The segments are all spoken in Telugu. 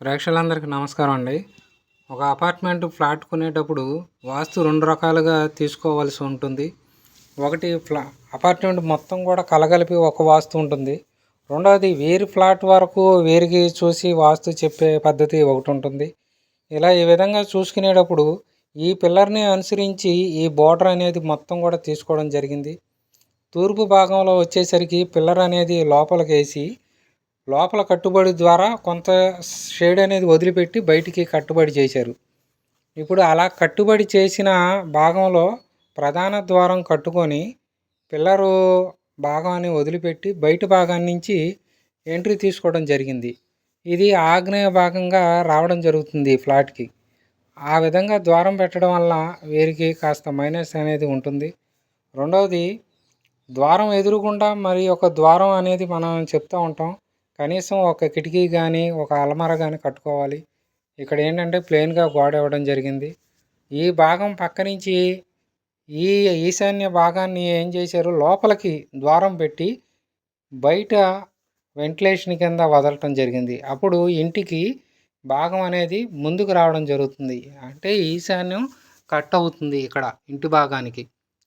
ప్రేక్షకులందరికీ నమస్కారం అండి. ఒక అపార్ట్మెంట్ ఫ్లాట్ కొనేటప్పుడు వాస్తు రెండు రకాలుగా తీసుకోవాల్సి ఉంటుంది. ఒకటి ఫ్లా అపార్ట్మెంట్ మొత్తం కూడా కలగలిపి ఒక వాస్తు ఉంటుంది. రెండవది వేరు ఫ్లాట్ వరకు వేరుకి చూసి వాస్తు చెప్పే పద్ధతి ఒకటి ఉంటుంది. ఇలా ఈ విధంగా చూసుకునేటప్పుడు ఈ పిల్లర్ని అనుసరించి ఈ బోర్డర్ అనేది మొత్తం కూడా తీసుకోవడం జరిగింది. తూర్పు భాగంలో వచ్చేసరికి పిల్లర్ అనేది లోపలికి వేసి లోపల కట్టుబడి ద్వారా కొంత షేడ్ అనేది వదిలిపెట్టి బయటికి కట్టుబడి చేశారు. ఇప్పుడు అలా కట్టుబడి చేసిన భాగంలో ప్రధాన ద్వారం కట్టుకొని పిల్లరు భాగాన్ని వదిలిపెట్టి బయట భాగం నుంచి ఎంట్రీ తీసుకోవడం జరిగింది. ఇది ఆగ్నేయ భాగంగా రావడం జరుగుతుంది ఫ్లాట్కి. ఆ విధంగా ద్వారం పెట్టడం వల్ల వీరికి కాస్త మైనస్ అనేది ఉంటుంది. రెండవది ద్వారం ఎదురుగుండా మరి ఒక ద్వారం అనేది మనం చెప్తూ ఉంటాం. కనీసం ఒక కిటికీ కానీ ఒక అలమర కానీ కట్టుకోవాలి. ఇక్కడ ఏంటంటే ప్లెయిన్గా గోడ ఇవ్వడం జరిగింది. ఈ భాగం పక్క నుంచి ఈ ఈశాన్య భాగాన్ని ఏం చేశారు? లోపలికి ద్వారం పెట్టి బయట వెంటిలేషన్ కింద వదలటం జరిగింది. అప్పుడు ఇంటికి భాగం అనేది ముందుకు రావడం జరుగుతుంది. అంటే ఈశాన్యం కట్ అవుతుంది ఇక్కడ ఇంటి భాగానికి.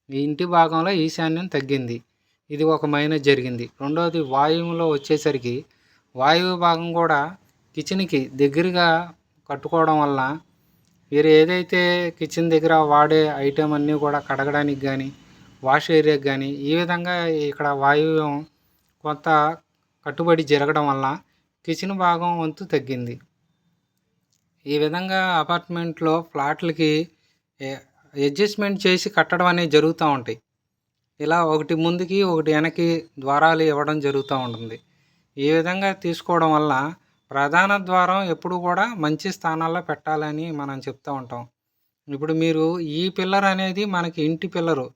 ఈ ఇంటి భాగంలో ఈశాన్యం తగ్గింది. ఇది ఒక మైనస్ జరిగింది. రెండవది వాయువులో వచ్చేసరికి వాయువు భాగం కూడా కిచెన్కి దగ్గరగా కట్టుకోవడం వల్ల మీరు ఏదైతే కిచెన్ దగ్గర వాడే ఐటెం అన్నీ కూడా కడగడానికి కానీ వాష్ ఏరియాకి కానీ ఈ విధంగా ఇక్కడ వాయువు కొంత కట్టుబడి జరగడం వల్ల కిచెన్ భాగం వంతు తగ్గింది. ఈ విధంగా అపార్ట్మెంట్లో ఫ్లాట్లకి అడ్జస్ట్మెంట్ చేసి కట్టడం అనేది జరుగుతూ ఉంటాయి. ఇలా ఒకటి ముందుకి ఒకటి వెనక్కి ద్వారాలు ఇవ్వడం జరుగుతూ ఉంటుంది. ఈ విధంగా తీసుకోవడం వల్ల ప్రధాన ద్వారం ఎప్పుడు కూడా మంచి స్థానాల్లో పెట్టాలని మనం చెప్తూ ఉంటాం. ఇప్పుడు మీరు ఈ పిల్లర్ అనేది మనకి ఇంటి పిల్లరు.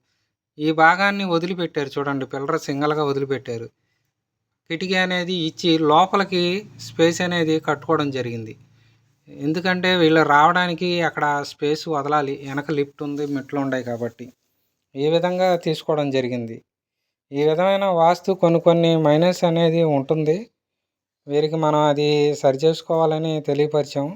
ఈ భాగాన్ని వదిలిపెట్టారు చూడండి పిల్లర్ సింగల్గా వదిలిపెట్టారు. కిటికీ అనేది ఇచ్చి లోపలికి స్పేస్ అనేది కట్టుకోవడం జరిగింది. ఎందుకంటే వీళ్ళు రావడానికి అక్కడ స్పేస్ వదలాలి వెనక లిఫ్ట్ ఉంది మెట్లు ఉన్నాయి కాబట్టి. ఈ విధంగా తీసుకోవడం జరిగింది? ఈ విధమైన వాస్తు కొన్ని కొన్ని మైనస్ అనేది ఉంటుంది. వీరికి మనం అది సరి చేసుకోవాలని తెలియపరిచాం.